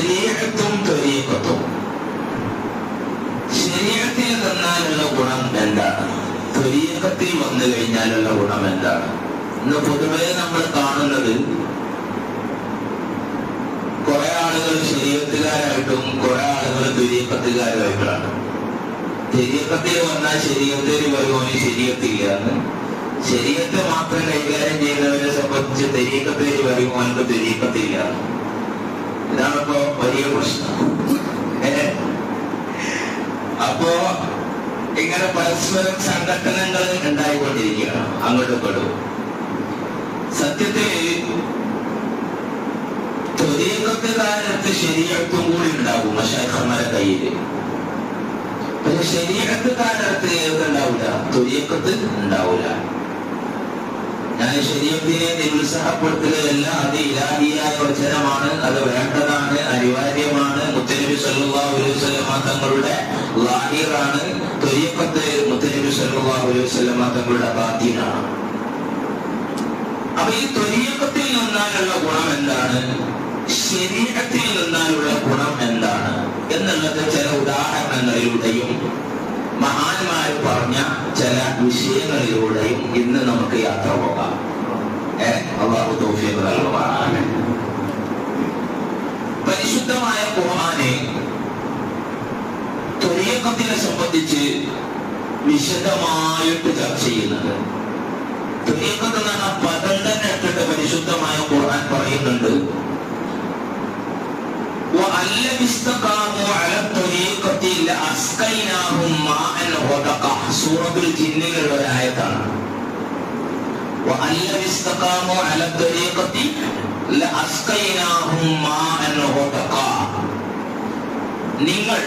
ശരീരത്തും ത്വരീക്കത്തും ശരീരത്തിൽ നിന്നാലുള്ള ഗുണം എന്താണ്? ത്വരീക്കത്തിൽ വന്നു കഴിഞ്ഞാലുള്ള ഗുണം എന്താണ് ഇന്ന് പൊതുവെ നമ്മൾ കാണുന്നത് കുറെ ആളുകൾ ശരീരത്തുകാരായിട്ടും കുറെ ആളുകൾ ത്വരീക്കത്തുകാരായിട്ടുമാണ് ശരീരത്തിൽ വന്നാൽ ശരീരത്തിൽ വരുവാനും ശരീരത്തില്ല. എന്ന് ശരീരത്തെ മാത്രം കൈകാര്യം ചെയ്യുന്നവരെ സംബന്ധിച്ച് തെരീക്കത്തിൽ വരുവാനും തെരീക്കത്തില്ല ഇതാണിപ്പോ വലിയ പ്രശ്നം? അപ്പോ ഇങ്ങനെ പരസ്പരം സംഘടനകൾ ഉണ്ടായിക്കൊണ്ടിരിക്കുകയാണ്. അങ്ങോട്ടും ഇങ്ങോട്ടും. സത്യത്തിൽ ത്വരീകത്തുകാരത്ത് ശരീരത്തും കൂടി ഉണ്ടാകും മഷാഖന്മാരെ കയ്യിൽ. പക്ഷെ ശരീരത്തുകാരത്ത് ഏതുണ്ടാവില്ല ത്വരീക്കത്ത് ഉണ്ടാവില്ല. ഞാൻ ശരീരത്തിനെ നിരുത്സാഹപ്പെടുത്തുകയല്ല അത് ഇലാഹിയായ വചനമാണ്. അത് വേണ്ടതാണ് അനിവാര്യമാണ്. മുത്തനബി സല്ലല്ലാഹു അലൈഹി വസല്ലമ തങ്ങളുടെ ലാഹിറാണ്. തൊയ്യപ്പത്ത് മുത്തനബി സല്ലല്ലാഹു അലൈഹി വസല്ലമ തങ്ങളുടെ ബാധ്യനാണ് അപ്പൊ ഈ ത്വരീക്കത്തിൽ നിന്നാലുള്ള ഗുണം എന്താണ്? ശരീരത്തിൽ നിന്നാലുള്ള ഗുണം എന്താണ്? എന്നുള്ളത് ചില ഉദാഹരണങ്ങളിലൂടെയും മഹാന്മാർ പറഞ്ഞ ചില വിഷയങ്ങളിലൂടെയും ഇന്ന് നമുക്ക് യാത്ര പോകാം. പരിശുദ്ധമായ ഖുർആനെ തൊഴിയക്കത്തിനെ സംബന്ധിച്ച് വിശദമായിട്ട് ചർച്ച ചെയ്യുന്നത്. തൊഴിയക്കത്ത് എന്ന് പറഞ്ഞ പദം തന്നെ ഇട്ടിട്ട് പരിശുദ്ധമായ ഖുർആൻ പറയുന്നുണ്ട്. അല്ല വിസ്തകാമോ സൂറത്തുൽ ജിന്നിലുള്ള ഒരു ആയത്താണ്. നിങ്ങൾ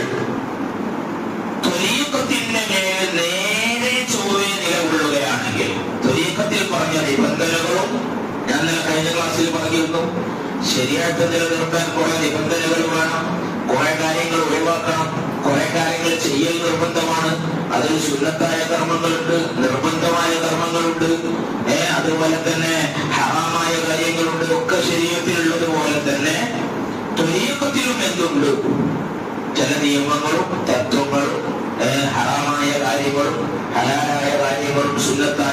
നേരെ ചൊവ്വെ നിലകൊള്ളുകയാണെങ്കിൽ ത്വരീക്കത്തിൽ പറഞ്ഞ നിബന്ധനകളും ഞാൻ കഴിഞ്ഞ ക്ലാസ്സിൽ പറഞ്ഞിരുന്നു. ശരിയായിട്ട് നിലനിർത്താൻ കുറെ നിബന്ധനകൾ വേണം കുറെ കാര്യങ്ങൾ ഒഴിവാക്കണം. ചെയ്യൽ നിർബന്ധമാണ്. അതിൽ ശുദ്ധത്തായ കർമ്മങ്ങളുണ്ട് നിർബന്ധമായ കർമ്മങ്ങളുണ്ട്. ഏ അതുപോലെ തന്നെ ഹറാമായ കാര്യങ്ങളുണ്ട്. ഒക്കെ ശരീരത്തിലുള്ളത് പോലെ തന്നെ ത്വരീക്കത്തിലും എന്തുണ്ട്? ചില നിയമങ്ങളും തത്വങ്ങളും ഹറാമായ കാര്യങ്ങളും ഹലാലായ കാര്യങ്ങളും സുന്നത്തായ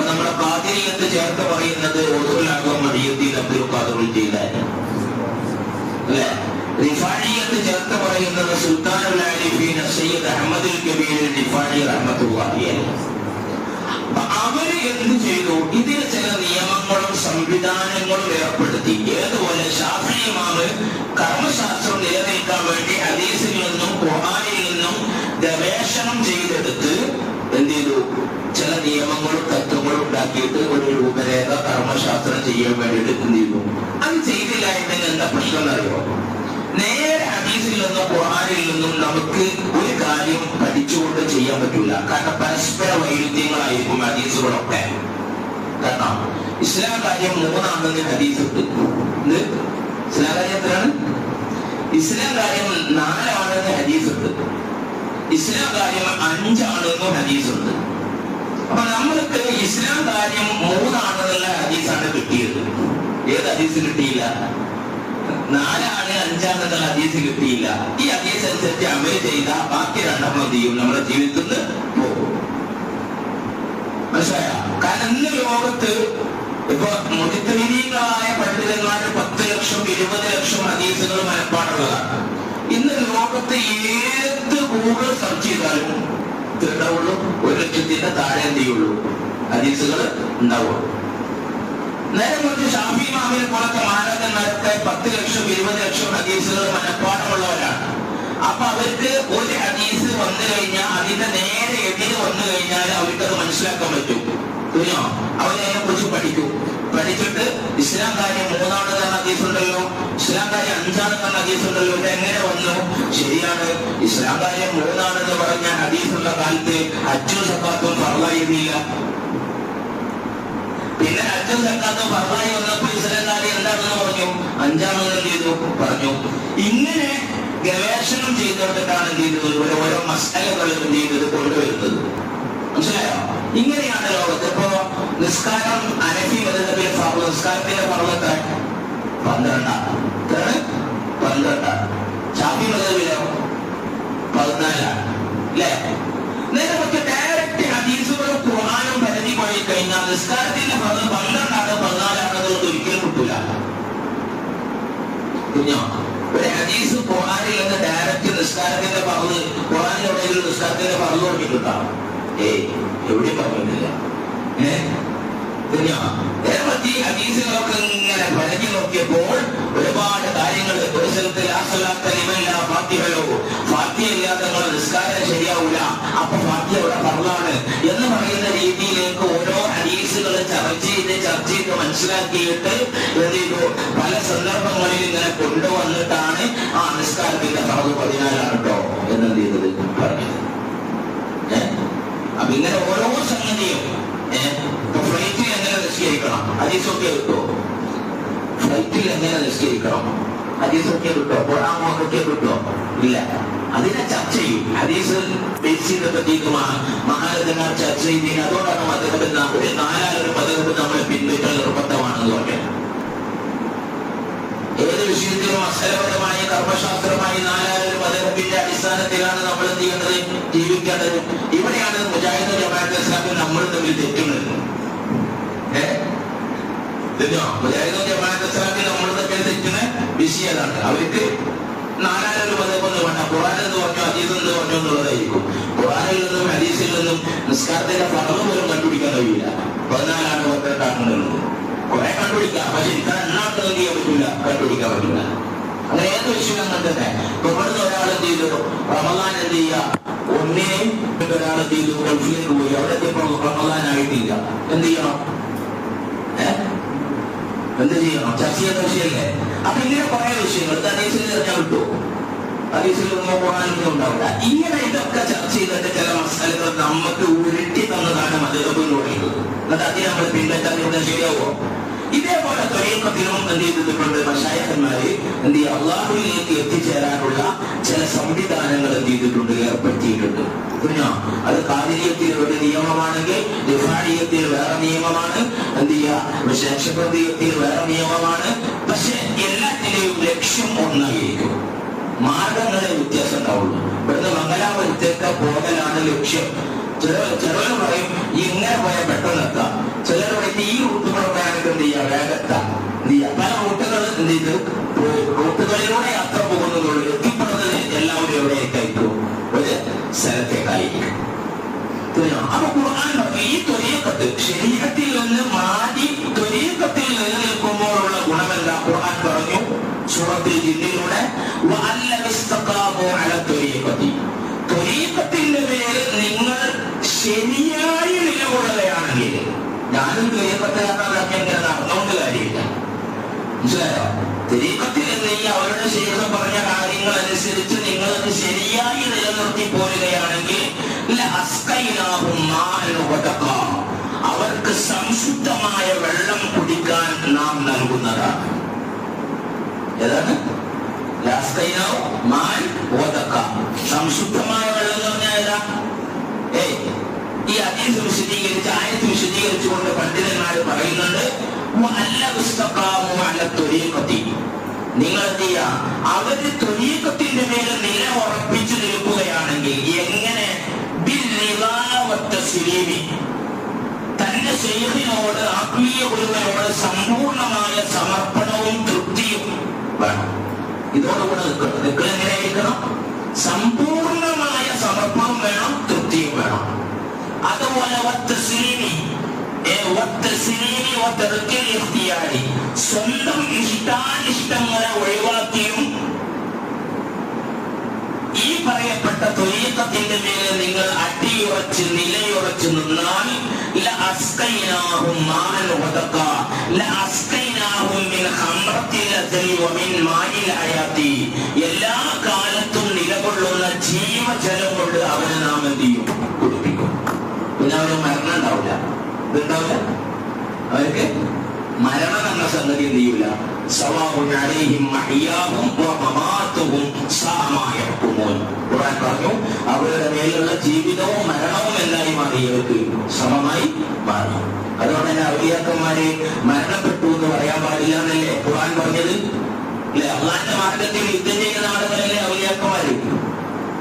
നമ്മുടെ പ്രാചീനത്ത് ചേർത്ത് പറയുന്നത് ഒതുവിലാകും മടിയത്തിൽ അബ്ദുൽ ഖാദറുൽ ജീലാനി അല്ലേ? റിഫാഴിയത്ത് ചേർത്ത് പറയുന്നത് സുൽത്താനുൽ ആരിഫീൻ അഹമ്മദുൽ കബീർ റിഫാഴി റഹ്മത്തുള്ളാഹി അലൈഹി. അപ്പൊ അവർ എന്ത് ചെയ്തു? ഇതിന് ചില നിയമങ്ങളും സംവിധാനങ്ങളും ഏർപ്പെടുത്തി. ഏതുപോലെ ഷാഫി ഇമാമ് കർമ്മശാസ്ത്രം നിലനിൽക്കാൻ വേണ്ടി ഹദീസിൽ നിന്നും ഖുർആനിൽ നിന്നും ഗവേഷണം ചെയ്തെടുത്ത് എന്ത് ചെയ്തു ചില നിയമങ്ങളും തത്വങ്ങളും ഉണ്ടാക്കിയിട്ട് ഒരു രൂപരേഖ കർമ്മശാസ്ത്രം ചെയ്യാൻ വേണ്ടിയിട്ട് എന്ത് അത് ചെയ്തില്ല എന്നെങ്കിൽ എന്താ പ്രശ്നം എന്നറിയോ? നേരെ ഹദീസിൽ നിന്നും ഖുർആനിൽ നിന്നും നമുക്ക് ഒരു കാര്യം പഠിച്ചുകൊണ്ട് ചെയ്യാൻ പറ്റില്ല കാരണം പരസ്പര വൈരുദ്ധ്യങ്ങളായിരിക്കും ഹദീസുകളൊക്കെ. കാരണം ഇസ്ലാം കാര്യം മൂന്നാണെന്ന് ഹദീസ് ഉണ്ട് ഇസ്ലാം കാര്യം എത്രയാണ്? ഇസ്ലാം കാര്യം നാലാണെന്ന് ഹദീസ് ഉണ്ട് ഇസ്ലാം കാര്യം അഞ്ചാണെന്നും ഹദീസ് ഉണ്ട് അപ്പൊ നമ്മൾക്ക് ഇസ്ലാം കാര്യം മൂന്നാണെന്നുള്ള ഹദീസാണ് കിട്ടിയത്. ഏത് ഹദീസ് കിട്ടിയില്ല? നാലാണ് അഞ്ചാണെന്നുള്ള ഹദീസ് കിട്ടിയില്ല. ഈ ഹദീസ് അനുസരിച്ച് അമൽ ചെയ്ത ബാക്കി രണ്ടെണ്ണം ചെയ്യും? നമ്മുടെ ജീവിതത്തിൽ നിന്ന് പോകും. മനസ്സിലായ? കാരണം ഇന്ന് ലോകത്ത് ഇപ്പൊ മുതിത്തരീകളായ പണ്ഡിതന്മാര് പത്ത് ലക്ഷം ഇരുപത് ലക്ഷം ഹദീസുകൾ മനപ്പാടുള്ളതാണ്. ഇന്ന് ലോകത്ത് ഏത് ഗൂഗിൾ സെർച്ച് ചെയ്താലും ഉണ്ടാവുള്ളൂ ഒരു ലക്ഷത്തിന്റെ താഴെ എന്ത് ചെയ്യുള്ളൂ? ഹദീസുകൾ ഉണ്ടാവുള്ളൂ. നേരെ കുറച്ച് ഷാഫി മാമിനെ പോലത്തെ മാനദണ്ഡത്തെ പത്ത് ലക്ഷം ഇരുപത് ലക്ഷം ഹദീസുകൾ മനഃപ്പാടമുള്ളവരാണ്. അപ്പൊ അവർക്ക് ഒരു ഹദീസ് വന്നു കഴിഞ്ഞാൽ അതിന്റെ നേരെ എതിര് വന്നു കഴിഞ്ഞാൽ അവർക്ക് അത് മനസ്സിലാക്കാൻ പറ്റും. അവരെ കുറിച്ച് പഠിക്കും. ഇസ്ലാം കാര്യം മൂന്നാണെന്ന് പറഞ്ഞ ഹദീസ് ഉണ്ടല്ലോ. ഇസ്ലാം കാര്യം അഞ്ചാണെന്ന് പറഞ്ഞ ഹദീസ് ഉണ്ടല്ലോ ഇത് എങ്ങനെ വന്നു? ശരിയാണ്. ഇസ്ലാം കാര്യം മൂന്നാണെന്ന് പറഞ്ഞ ഹദീസുള്ള കാലത്ത് അച്ചു സക്കാത്തും ഫറലായിരുന്നില്ല പിന്നെ അച്ഛൻ സക്കാത്തും ഫറലായി വന്നപ്പോ ഇസ്ലാം കാര്യം എന്താണെന്ന് പറഞ്ഞു? അഞ്ചാണെന്ന് ചെയ്തു. പറഞ്ഞു. ഇങ്ങനെ ഗവേഷണം ചെയ്തുകൊണ്ടിട്ടാണ് എന്ത് ചെയ്തത്? ഓരോ മസാലകളും എന്ത് ചെയ്തത് കൊണ്ടുവരുന്നത്. മനസ്സിലായോ? ഇങ്ങനെയാണ് ലോകത്ത് ഇപ്പോ നിസ്കാരം അനഫി വരുന്ന നിസ്കാരത്തിന്റെ പർവത്തെ പന്ത്രണ്ടാണ് പന്ത്രണ്ടാണ് ഷാഫി മതവിലോ പതിനാലാണ് അല്ലേ നേരെ പക്ഷെ ഡയറക്റ്റ് ഹദീസുകളും ഖുർആാനും പരിധി പോയി കഴിഞ്ഞാൽ നിസ്കാരത്തിന്റെ ഫറവ് പന്ത്രണ്ടാണ് പതിനാലാണത് ഒരിക്കലും കിട്ടൂല കുഞ്ഞോ ഒരു ഹദീസ് ഖുർആനിൽ നിന്ന് ഡയറക്റ്റ് നിസ്കാരത്തിന്റെ പറന്ന് ഖുർആനിൽ എവിടെയെങ്കിലും നിസ്കാരത്തിന്റെ പറന്ന് നോക്കിയിട്ടുണ്ടാവും ഏയ് എവിടെയും പറഞ്ഞിട്ടില്ല ഏ കുഞ്ഞോ നേരെ പറ്റി ഹദീസുകളൊക്കെ ഇങ്ങനെ പരതി നോക്കിയപ്പോൾ നിങ്ങൾ നിസ്കാരം ശരിയാവൂല. അപ്പൊ ഫാത്തിഹ അവിടെ പറഞ്ഞാണ് എന്ന് പറയുന്ന രീതിയിലേക്ക് ഓരോ ഹദീസുകൾ ചർച്ച ചെയ്ത് ചർച്ച ചെയ്ത് മനസ്സിലാക്കിയിട്ട് എന്ത് പല സന്ദർഭങ്ങളിൽ ഇങ്ങനെ കൊണ്ടുവന്നിട്ടാണ് ആ നിസ്കാരത്തിന്റെ ഫറവ് പതിനാലാണ് കേട്ടോ എന്നെന്ത് ചെയ്തത് പറഞ്ഞത്? അപ്പൊ ഇങ്ങനെ ഓരോ സംഗതിയും ഫ്ലൈറ്റിൽ എങ്ങനെ നിസ്കരിക്കണം? ഹദീസൊക്കെ കിട്ടോ. ഫ്ലൈറ്റിൽ എങ്ങനെ നിസ്കരിക്കണം? ഹദീസൊക്കെ കിട്ടോ പുറാമൊക്കെ കിട്ടോ ഇല്ല അതിനെ ചർച്ച ചെയ്യും ഹദീസ് ബേസ് ചെയ്ത പറ്റിയിട്ട് മഹാരഥന്മാർ ചർച്ച ചെയ്യുന്നതിന് അതോടാണ് മതകബിന് ഒരു നാലാളൊരു മതകബ് നമ്മൾ പിൻവറ്റാൻ നിർബന്ധമാണെന്ന് പറഞ്ഞത് ഏത് വിഷയത്തിലും അക്ഷരപരമായ കർമ്മശാസ്ത്രമായി നാലായിരം പദവിന്റെ അടിസ്ഥാനത്തിലാണ് നമ്മൾ എന്ത് ചെയ്യേണ്ടത് ജീവിക്കേണ്ടത് ഇവിടെയാണ് മുജാഹിദ് ജമാഅത്ത് ഇസ്ലാമിൽ നമ്മൾ തമ്മിൽ തെറ്റുന്നത് ഏഹ്? മുജാഹിദ് ജമാഅത്ത് ഇസ്ലാമിൽ നമ്മൾ തമ്മിൽ വിഷയതാണ് അവർക്ക് നാലായിരം മതമൊന്ന് വേണ്ട ഖുറാൻ എന്ന് പറഞ്ഞു അജീത് എന്ന് പറഞ്ഞു എന്നുള്ളതായിരിക്കും. ഖുറാനിൽ നിന്നും ഹദീസിൽ നിന്നും നിസ്കാരത്തിന്റെ ഫലം പോലും കണ്ടുപിടിക്കാൻ കഴിയില്ല. പതിനാലാണ് പന്ത്രണ്ടാണെന്നുള്ളത് കുറെ കണ്ടുപിടിക്കാം. പക്ഷെ ഇത്ര എണ്ണാട്ട് എന്ത് ചെയ്യാൻ പറ്റൂല? കണ്ടുപിടിക്കാൻ പറ്റില്ല അങ്ങനെ ഏത് വിഷയം അങ്ങനെ തന്നെ? ഇപ്പൊ ഒരാൾ എന്ത് ചെയ്തു? റമദാൻ എന്ത് ചെയ്യുക? ഒന്നിനെയും ഒരാൾ എന്ത് ചെയ്തു? ഗൾഫിലേക്ക് പോയി. അവിടെ എത്തിയപ്പോൾ റമദാൻ ആയിട്ടില്ല. എന്ത് ചെയ്യണം? എന്ത് ചെയ്യണം ചർച്ച ചെയ്യുന്ന വിഷയമല്ലേ അപ്പൊ ഇങ്ങനെ കുറെ വിഷയങ്ങൾ അതീസിൽ അറിഞ്ഞാൽ കിട്ടുമോ അതീസിൽ പോകാനൊന്നും ഉണ്ടാവില്ല. ഇങ്ങനെ ഇതൊക്കെ ചർച്ച ചെയ്തിട്ട് ചില മസാലകൾ നമുക്ക് ഉരുട്ടി തന്നതാണ് മതം എന്ന് പറയുന്നത് എന്നിട്ട് അതിനെ നമ്മൾ പിൻപറ്റാൻ ശരിയാവോ ഇതേപോലെ തൊഴിലും എന്ത് ചെയ്തിട്ടുണ്ട് മഷായന്മാര് എന്ത് ചെയ്യുക? അള്ളാഹുലേക്ക് എത്തിച്ചേരാനുള്ള ചില സംവിധാനങ്ങൾ എന്ത് ചെയ്തിട്ടുണ്ട്? ഏർപ്പെടുത്തിയിട്ടുണ്ട്. കുഞ്ഞോ അത് കാതിരിയത്തിൽ ഒരു നിയമമാണെങ്കിൽ ദിഫാഴിയത്തിൽ വേറെ നിയമമാണ്. എന്ത് ചെയ്യുക? ശേഷപ്രതീയത്തിൽ വേറെ നിയമമാണ്. പക്ഷെ എല്ലാത്തിന്റെയും ലക്ഷ്യം ഒന്നായിരിക്കും. മാർഗങ്ങളെ വ്യത്യാസം ഉണ്ടാവുള്ളൂ. ഇവിടുന്ന് മംഗലാപുരത്തേക്ക് പോകലാണ് ലക്ഷ്യം. ചിലർ ചിലർ പറയും ഇങ്ങനെ പോയാൽ പെട്ടെന്ന് എത്താം. ചിലർ പറയും ഈ റൂട്ട് പ്രകാരം എന്ത് ചെയ്യാം? വേഗത്താം എന്ത് ചെയ്യാം? പല റൂട്ടുകൾ എന്ത് ചെയ്ത്. റൂട്ടുകളിലൂടെ യാത്ര പോകുന്നതുള്ളൂ എത്തിപ്പെടുന്നത് എല്ലാവരും എവിടേക്കായിരിക്കും ഒരു സ്ഥലത്തേക്കായിരിക്കും. അപ്പൊ ഈ തൊഴിയപ്പെട്ട് ശരീരത്തിൽ നിന്ന് മാറ്റി ത്വരീക്കത്തുകാരനൊക്കെ നമുക്ക് കാര്യമില്ല മനസ്സിലായോ തെരീക്കത്തിൽ നീ അവരുടെ ശേഷം പറഞ്ഞ കാര്യങ്ങൾ അനുസരിച്ച് നിങ്ങൾ അത് ശരിയായി നിലനിർത്തി പോരുകയാണെങ്കിൽ. അവർക്ക് സംശുദ്ധമായ വെള്ളം കുടിക്കാൻ നാം നൽകുന്നതാണ് ഏതാണ്. സംശുദ്ധമായ വെള്ളം നിങ്ങൾ എന്ത് ചെയ്യുക? അവർ തൊഴിയക്കത്തിന്റെ മേലെ നില ഉറപ്പിച്ചു നിൽക്കുകയാണെങ്കിൽ എങ്ങനെ. തന്റെ ശൈഖിനോട് ആത്മീയ ഗുരുവിനോട് സമ്പൂർണമായ സമർപ്പണവും തൃപ്തിയും വേണം. ഇതോടുകൂടെ നിൽക്കണം. നിൽക്കൽ എങ്ങനെയായിരിക്കണം സമ്പൂർണമായ സമർപ്പണം വേണം തൃപ്തിയും വേണം. അതുപോലെ സ്വന്തം ഇഷ്ടാനിഷ്ടങ്ങളെ ഒഴിവാക്കിയും ഈ പറയപ്പെട്ട തൊലീക്കത്തിന്റെ മേലെ നിങ്ങൾ അടിയുറച്ച് നിലയുറച്ച് നിന്നാൽ എല്ലാ കാലത്തും നിലകൊള്ളുന്ന ജീവജലം കൊണ്ട് അവനെ നാം എന്ത് ചെയ്യും? കുടിപ്പിക്കും. പിന്നെ അവന് മരണം ഉണ്ടാവില്ല നില അവർക്ക് മരണം എന്ന സംഗതി എന്ത് ചെയ്യൂല? പറഞ്ഞു അവരുടെ മേലുള്ള ജീവിതവും മരണവും എന്തായി മാറി? അവർക്ക് സമമായി മാറി. അതുകൊണ്ട് തന്നെ ഔലിയാക്കന്മാരെ മരണപ്പെട്ടു എന്ന് പറയാൻ പാടില്ല എന്നല്ലേ? ഖുർആൻ പറഞ്ഞത്? അല്ലെ? അള്ളാന്റെ മാർഗത്തിൽ യുദ്ധം ചെയ്യുന്ന ആളുകളല്ലേ ഔലിയാക്കന്മാര്?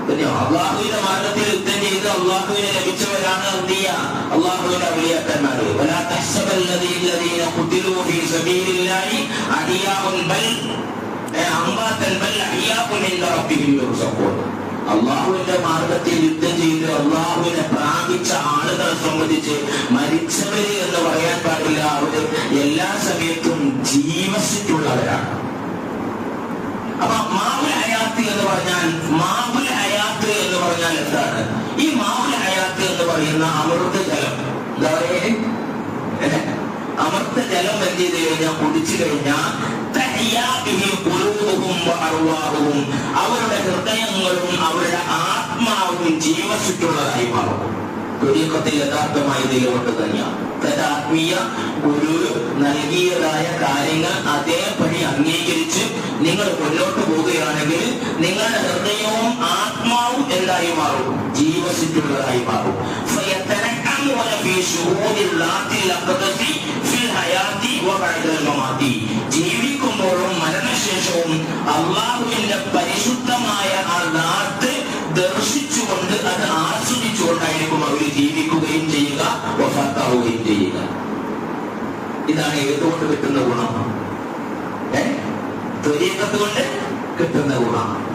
പിന്നെ അള്ളാഹുവിന്റെ മാർഗത്തിൽ യുദ്ധം ചെയ്ത് അള്ളാഹുവിനെ ലഭിച്ചവരാണ് എന്ത് ചെയ്യുക അള്ളാഹുവിന്റെ മാർഗത്തിൽ യുദ്ധം ചെയ്ത് അള്ളാഹുവിനെ പ്രാപിച്ച ആളുകളെ സംബന്ധിച്ച് മരിച്ചവര് എന്ന് പറയാൻ പാടില്ല. അവർ എല്ലാ സമയത്തും ജീവസിട്ടുള്ളവരാണ് അപ്പൊ മാവുൽ അയാത്ത് എന്ന് പറഞ്ഞാൽ മാവുൽ അയാത്ത് എന്ന് പറഞ്ഞാൽ എന്താണ്? ഈ മാവുൽ അയാത്ത് എന്ന് പറയുന്ന അമൃത അമൃത ജലം എന്ത് ചെയ്ത് കഴിഞ്ഞാൽ കുടിച്ചു കഴിഞ്ഞാൽ അവരുടെ ഹൃദയങ്ങളും അവരുടെ ആത്മാവും ജീവസുറ്റുള്ളതായി മാറും. ത്വരീഖത്തിൽ യഥാർത്ഥമായി ദൈവമുണ്ട് തന്നെയാണ് ആത്മീയ ഗുരു നൽകിയതായ കാര്യങ്ങൾ അതേപടി അംഗീകരിച്ച് നിങ്ങൾ മുന്നോട്ട് പോവുകയാണെങ്കിൽ നിങ്ങളുടെ ഹൃദയവും ആത്മാവും എന്തായി മാറും? ജീവസിറ്റുള്ളതായി മാറും. ജീവിക്കുമ്പോഴും മരണശേഷവും അള്ളാഹുവിന്റെ പരിശുദ്ധമായ ആ നാട്ട് ദർശിച്ചുകൊണ്ട് അത് ആസ്വദിച്ചുകൊണ്ടായിരിക്കും അവർ ജീവിക്കുകയും ചെയ്യുക. വഫത്താവുകയും ചെയ്യുക ഇതാണ് ഏതുകൊണ്ട് കിട്ടുന്ന ഗുണം? ഏ? ത്വരീകത്ത് കൊണ്ട് കിട്ടുന്ന ഗുണം.